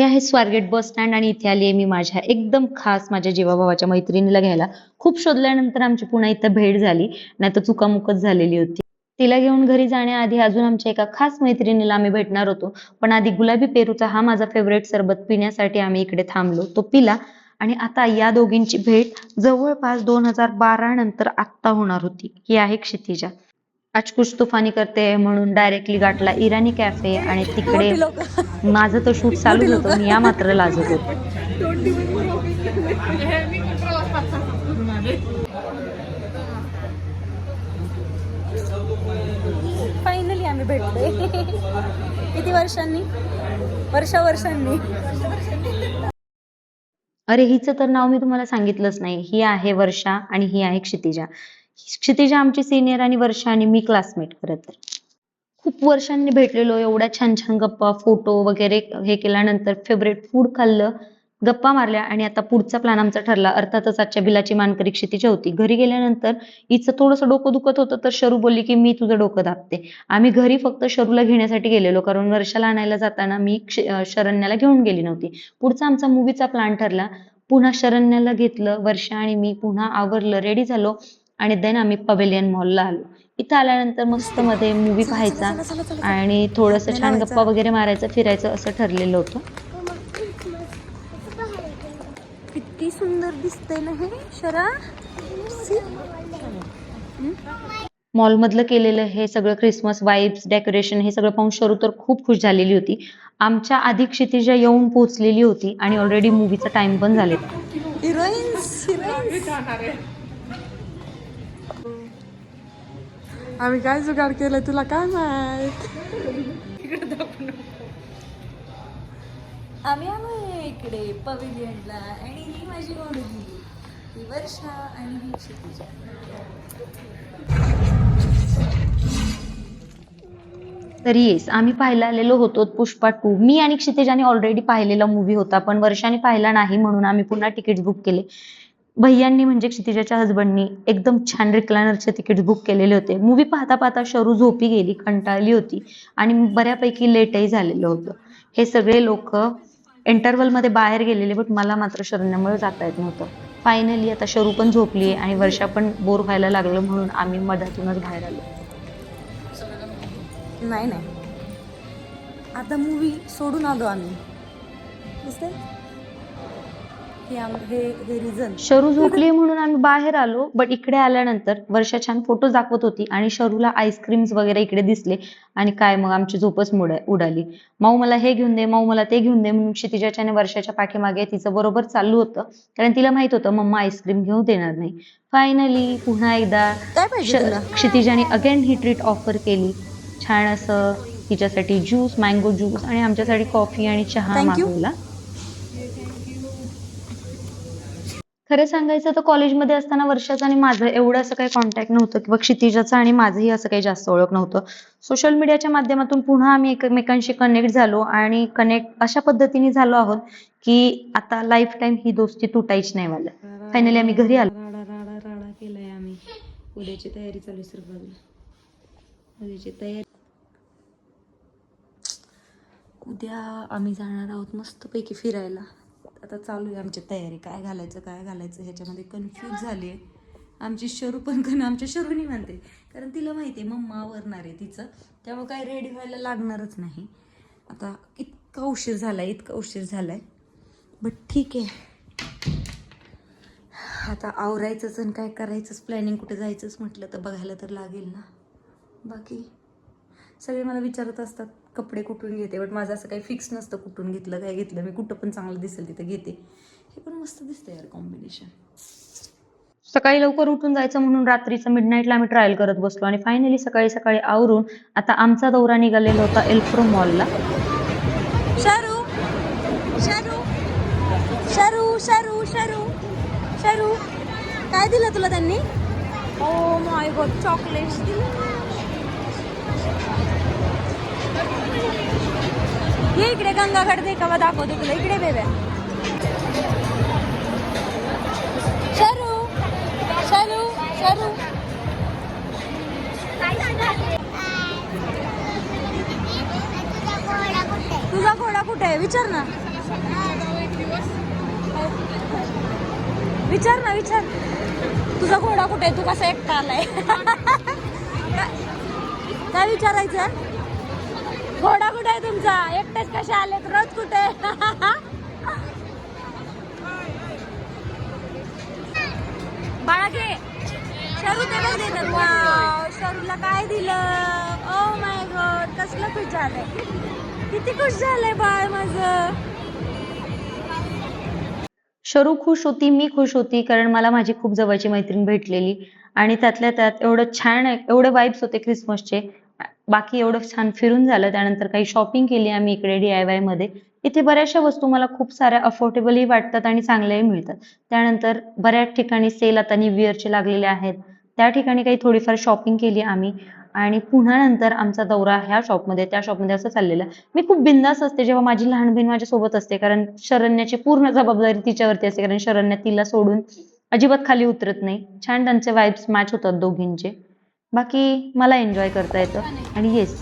हे आहे Swargate bus stand आणि इथे आली आहे मी माझ्या एकदम खास माझ्या जीवाभावाच्या मैत्रिणीला घ्यायला. खूप शोधल्यानंतर आमची पुन्हा इथं भेट झाली. नाही तर चुकामुकच झालेली होती. तिला घेऊन घरी जाण्याआधी अजून आमच्या एका खास मैत्रिणीला आम्ही भेटणार होतो. पण आधी गुलाबी पेरूचा हा माझा फेवरेट सरबत पिण्यासाठी आम्ही इकडे थांबलो. तो पिला आणि आता या दोघींची भेट जवळपास दोन हजार बारा नंतर आत्ता होणार होती. ही आहे क्षितिजा. आज कुछ तुफानी करते म्हणून डायरेक्टली गाठला इराणी कॅफे आणि तिकडे माझं तर शूट चालूच होतं. मी या मात्र लाजत होते. फायनली आम्ही भेटलोय. किती वर्षांनी? वर्षा वर्षांनी अरे हिचं तर नाव मी तुम्हाला सांगितलंच नाही. ही आहे वर्षा आणि ही आहे क्षितिजा. क्षितिजा आमची सिनियर आणि वर्षा आणि मी क्लासमेट खरं तर खूप वर्षांनी भेटलेलो एवढ्या छान छान गप्पा फोटो वगैरे हे केल्यानंतर फेवरेट फूड खाल्लं गप्पा मारल्या आणि आता पुढचा प्लॅन आमचा ठरला. अर्थातच आजच्या बिलाची मानकरी क्षितिजा होती. घरी गेल्यानंतर हिचं थोडंसं डोकं दुखत होतं तर शरू बोलली की मी तुझं डोकं दाबते. आम्ही घरी फक्त शरूला घेण्यासाठी गेलेलो कारण वर्षाला आणायला जाताना मी शरण्याला घेऊन गेली नव्हती. पुढचा आमचा मूवीचा प्लॅन ठरला. पुन्हा शरण्याला घेतलं वर्षा आणि मी पुन्हा आवरलं रेडी झालो. आणि देन आम्ही पवेलियन मॉलला आलो. इथं आल्यानंतर मस्त मध्ये मूवी पाहायचा. आणि थोडंसं छान. गप्पा वगैरे मारायचं फिरायचं असं ठरलेलं होतं. किती सुंदर दिसतंय ना हे शरा? मॉलमधलं केलेलं हे सगळं क्रिसमस वाईब्स डेकोरेशन हे सगळं पाहून शरू तर खूप खुश झालेली होती. आमच्या आधी क्षितिजा येऊन पोहोचलेली होती आणि ऑलरेडी मूवीचा टाइम पण झाले आम्ही काय जुगाड केलं तुला काय माहीत? आम्ही आलोय इकडे पवेलियनला आणि ही माझी मुलगी ही वर्षा आणि ही क्षितिजा. तर येस आम्ही पाहायला आलेलो होतो पुष्पा टू. मी आणि क्षितिजाने ऑलरेडी पाहिलेला मूवी होता पण वर्षाने पाहिला नाही म्हणून आम्ही पुन्हा तिकीट बुक केले. भैयांनी म्हणजे क्षितिजाच्या हसबंडनी एकदम छान रिक्लायनरचे तिकीट बुक केलेले होते. मूवी पाहता पाहता शरू झोपी गेली कंटाळली होती आणि बऱ्यापैकी लेटही झालेलं होतं. हे सगळे लोक इंटरवलमध्ये बाहेर गेलेले बट मला मात्र शरण्यामुळे जाता येत नव्हतं. फायनली आता शरू पण झोपली आणि वर्षा पण बोर व्हायला लागलं म्हणून आम्ही मधातूनच बाहेर आलो. नाही नाही. आता मूवी सोडून आलो आम्ही. हे हे हे रिझन शरू झोपली म्हणून आम्ही बाहेर आलो बट इकडे आल्यानंतर वर्षा छान फोटोज दाखवत होती आणि शरूला आईस्क्रीम्स वगैरे इकडे दिसले आणि काय मग आमची झोपच मुड उडाली. माऊ मला हे घेऊन दे माऊ मला ते घेऊन दे म्हणून क्षितिजाच्या आणि वर्षाच्या पाठीमागे तिचं बरोबर चालू होतं. कारण तिला माहीत होतं मम्मा आईस्क्रीम घेऊ देणार नाही. फायनली पुन्हा एकदा क्षितिजाने अगेन ही ट्रीट ऑफर केली. छान असं तिच्यासाठी ज्यूस मँगो ज्यूस आणि आमच्यासाठी कॉफी आणि चहा. मागवला. खरं सांगायचं तर कॉलेजमध्ये असताना वर्षाचं आणि माझं एवढं असं काही कॉन्टॅक्ट नव्हतं किंवा क्षितिजाचं आणि माझंही असं काही जास्त ओळख नव्हतं. सोशल मीडियाच्या माध्यमातून पुन्हा आम्ही एकमेकांशी कनेक्ट झालो आणि कनेक्ट अशा पद्धतीने झालो आहोत की आता लाईफ टाईम ही दोस्ती तुटायची नाही मला. फायनली आम्ही घरी आलो. राडा राडा राडा केलाय आम्ही उद्याची तयारी चालू आहे सर बाजूला उद्याची तयारी उद्या आम्ही जाणार आहोत मस्तपैकी फिरायला. आता चालू आहे आमची तयारी. काय घालायचं काय घालायचं ह्याच्यामध्ये कन्फ्यूज झाली आहे आमची शरू पण कन आमच्या शरूनी म्हणते. कारण तिला माहिती आहे मम्मा आवरणार आहे तिचं. त्यामुळे काय रेडी व्हायला लागणारच नाही. आता इतका उशीर झाला आहे इतका उशीर झाला आहे बट ठीक आहे. आता आवरायचंच आणि काय करायचंच? प्लॅनिंग कुठे जायचंच म्हटलं तर बघायला तर लागेल ना. बाकी सगळे मला विचारत असतात कपडे कुठून घेते? बट माझं असं काही फिक्स नसतं कुठून घेतलं काय घेतलं. मी कुठं पण चांगलं दिसेल तिथं घेते. हे पण मस्त दिसतं यार कॉम्बिनेशन सकाळी लवकर उठून जायचं म्हणून रात्रीचं मिडनाईटला आम्ही ट्रायल करत बसलो आणि फायनली सकाळी सकाळी आवरून आता आमचा दौरा निघालेला होता एल्फ्रो मॉलला शारू! शारू! शारू शारू शारू! शारू काय दिलं तुला त्यांनी? ओ माय गॉड चॉकलेट्स दिलं ये इकडे गंगागड कवा दाखवते तुला. इकडे बेब्या शरू. शरू. शरू. तुझा घोडा कुठे आहे? विचार ना. विचार ना विचार. तुझा घोडा कुठे आहे? तू कसा एकटा आलाय. काय- काय विचारायचं? तुमचा? एकटेच कसे आलेत? रोज कुठे? बाळा घे शरू देतात वाव शरूला काय दिलं? ओ माय गॉड कसलं खुश झालंय. किती खुश झालंय बाळ माझं. शरू खुश होती मी खुश होती कारण मला माझी खूप जवळची मैत्रीण भेटलेली. आणि त्यातल्या त्यात एवढं छान एवढे वाईब्स होते क्रिसमसचे बाकी एवढं छान फिरून झालं. त्यानंतर काही शॉपिंग केली आम्ही इकडे DIY मध्ये. इथे बऱ्याचशा वस्तू मला खूप साऱ्या अफोर्डेबलही वाटतात आणि चांगल्याही मिळतात. त्यानंतर बऱ्याच ठिकाणी सेल आता न्यू इयरचे लागलेले आहेत. त्या ठिकाणी काही थोडीफार शॉपिंग केली आम्ही. आणि पुन्हा नंतर आमचा दौरा ह्या शॉपमध्ये त्या शॉपमध्ये असं चाललेला. मी खूप बिंदास असते जेव्हा माझी लहान बहीण माझ्यासोबत असते. कारण शरण्याची पूर्ण जबाबदारी तिच्यावरती असते. कारण शरण्या तिला सोडून अजिबात खाली उतरत नाही. छान त्यांचे वाईब्स मॅच होतात दोघींचे. बाकी मला एन्जॉय करता येतं. आणि येस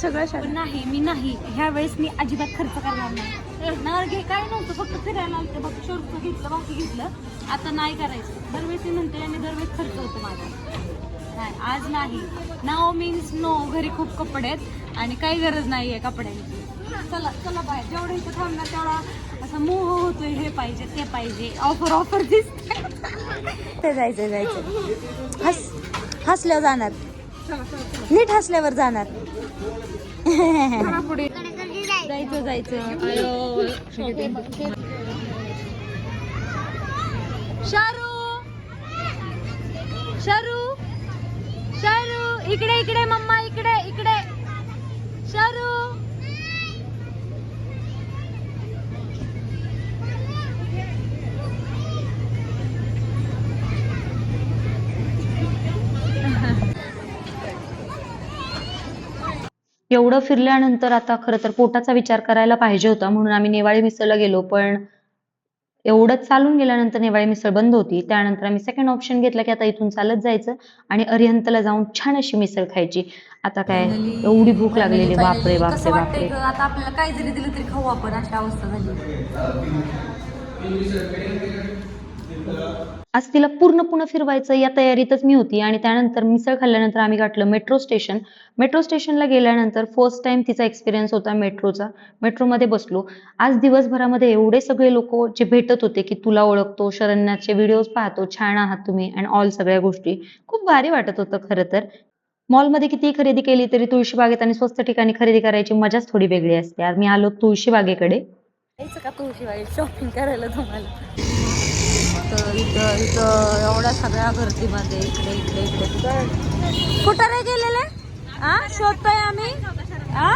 सगळं छान. पण नाही मी नाही. ह्या वेळेस मी अजिबात खर्च करणार नाही. ना घे काय नव्हतं फक्त फिरायला आलते. बघ शोरूमचं घेतलं बाकी घेतलं. आता नाही करायचं. दरवेळेस मी म्हणते आणि दरवेळेस खर्च होतो माझा. नाही आज नाही. नाव मीन्स नो घरी खूप कपडे आहेत आणि काही गरज नाहीये कपड्यांची. चला चला बाहेर. जेवढं इथं थांबणार तेवढा असा मोह होतोय. हे पाहिजे ते पाहिजे. ऑफर ऑफर दिसते ते जायचं जायचं हस. हसल्यावर जाणार. नीट हसल्यावर जाणार. जायचं जायचं. शारू. शारू. शारू इकडे इकडे मम्मा इकडे इकडे शारू एवढं फिरल्यानंतर आता खरं तर पोटाचा विचार करायला पाहिजे होता. म्हणून आम्ही नेवाळी मिसळला गेलो पण एवढं चालून गेल्यानंतर नेवाळी मिसळ बंद होती. त्यानंतर आम्ही सेकंड ऑप्शन घेतला की आता इथून चालत जायचं आणि अरिहंतला जाऊन छान अशी मिसळ खायची. आता काय एवढी भूक लागलेली बापरे बापरे बापरे? आता आपल्याला काय जरी दिलं तरी खाऊ आपण अशी अवस्था झाली. आज तिला पूर्ण पुन्हा फिरवायचं या तयारीतच मी होती. आणि त्यानंतर मिसळ खाल्ल्यानंतर आम्ही गाठलं मेट्रो स्टेशन मेट्रो स्टेशनला गेल्यानंतर फर्स्ट टाइम तिचा एक्सपिरियन्स होता मेट्रोचा मेट्रोमध्ये बसलो. आज दिवसभरामध्ये एवढे सगळे लोक जे भेटत होते की तुला ओळखतो शरण्याचे व्हिडिओज पाहतो छान आहात तुम्ही अँड ऑल सगळ्या गोष्टी. खूप भारी वाटत होतं खरं तर. मॉलमध्ये किती खरेदी केली तरी तुळशीबागेत आणि स्वस्त ठिकाणी खरेदी करायची मजाच थोडी वेगळी असते. यार मी आलो तुळशीबागेकडे यायचं का शॉपिंग करायला तुम्हाला. तर इथं इथं एवढ्या सगळ्या गर्दीमध्ये इकडे इकडे इकडे. कुठं रे गेलेले? हा शोधतोय आम्ही. हा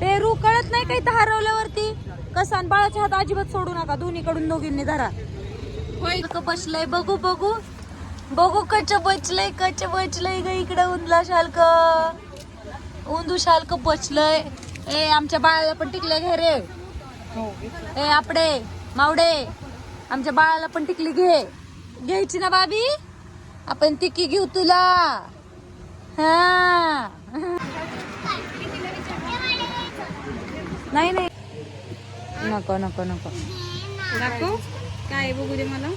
ते रू कळत नाही काही तर हरवल्यावरती? कसं? बाळाच्या हात अजिबात सोडू नका. दोन्हीकडून दोघींनी धरा. बसलंय. बघू बघू. बघू कच बचलंय कच बचलंय ग इकडे उंदला शालक. उंदू शालक बचलंय. ए आमच्या बाळाला पण टिकले घे रे. ए आपडे मावडे. आमच्या बाळाला पण टिकली घे. घ्यायची ना बाबी? आपण टिकी घेऊ तुला. हा. नाही नाही. नको नको नको. दाखव. काय बघू दे मला.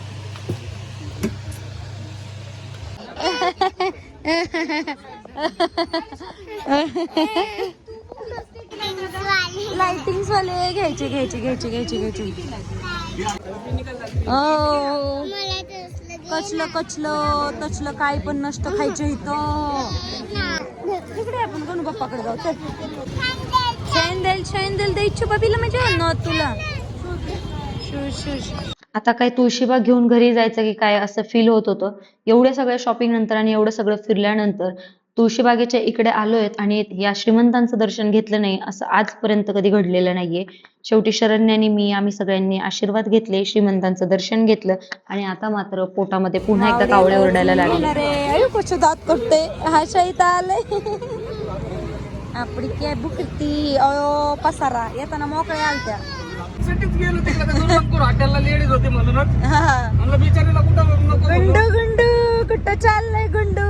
लाइटिंग वाले घ्यायचे घ्यायचे घ्यायचे घ्यायचे घ्यायचे. ओ कचलं कचलं तचलं काय पण नष्ट खायचं इथं. तिकडे आपण गणू बाप्पाकडे जाऊ. चल. शेंदेल शेंदेल द्यायची बाबीला म्हणजे हो न तुला. शूज शूज आता काय तुळशीबाग घेऊन घरी जायचं की काय असं फील होत होतं. एवढ्या सगळ्या शॉपिंग नंतर आणि एवढं सगळं फिरल्यानंतर तुळशीबागेच्या इकडे आलोय आणि या श्रीमंतांचं दर्शन घेतलं नाही असं आजपर्यंत कधी घडलेलं नाहीये. शेवटी शरण्याने मी आम्ही सगळ्यांनी आशीर्वाद घेतले श्रीमंतांचं दर्शन घेतलं आणि आता मात्र पोटामध्ये पुन्हा एकदा कावळे ओरडायला लागले. अरे अयो कसे दात करते हा शाईत आले आपली काय बुकती अयो पसारा. येताना मोकळे आलत्या. सिटीत गेलो तिकडे ते दुर्लभपूर हॉटेलला लेडीज होती म्हणूनच. हा. म्हणलं बिचारीला कुठं नको गुंडू गुंडू कुठं चाललंय गुंडू?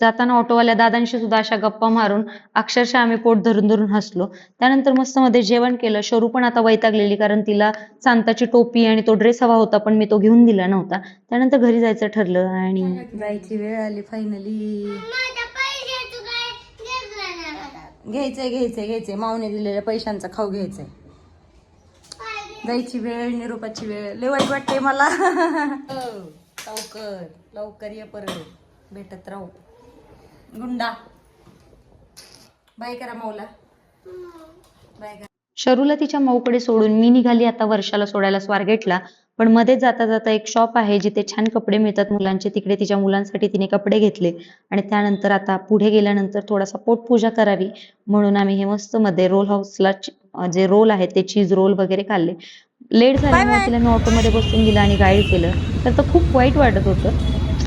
जाताना ऑटोवाल्या दादांशी सुद्धा अशा गप्पा मारून अक्षरशः आम्ही पोट धरून धरून हसलो. त्यानंतर मस्त मध्ये जेवण केलं. शरू पण आता वैतागलेली कारण तिला सांताची टोपी आणि तो ड्रेस हवा होता पण मी तो घेऊन दिला नव्हता. त्यानंतर घरी जायचं ठरलं आणि जायची वेळ आली फायनली घ्यायचंय घ्यायचंय घ्यायचंय. मावने दिलेल्या पैशांचा खाऊ घ्यायचंय. जायची वेळ निरोपाची वेळ. लय वाईट वाटते मला. हो, लवकर लवकर ये परत. भेटत राहू. गुंडा. बाय करा माऊला बाय करा. शरूला तिच्या माऊकडे सोडून मी निघाली. आता वर्षाला सोडायला स्वारगेटला पण मध्येच जाता जाता एक शॉप आहे जिथे छान कपडे मिळतात. मुलांचे तिकडे तिच्या मुलांसाठी तिने कपडे घेतले. आणि त्यानंतर आता पुढे गेल्यानंतर थोडासा पोटपूजा करावी. म्हणून आम्ही हे मस्त मध्ये रोल हाऊसला जे रोल आहेत ते चीज रोल वगैरे खाल्ले. लेट झाल्यामुळे तिला मी ऑटोमध्ये बसून दिलं आणि गाईड केलं. तर खूप वाईट वाटत होतं.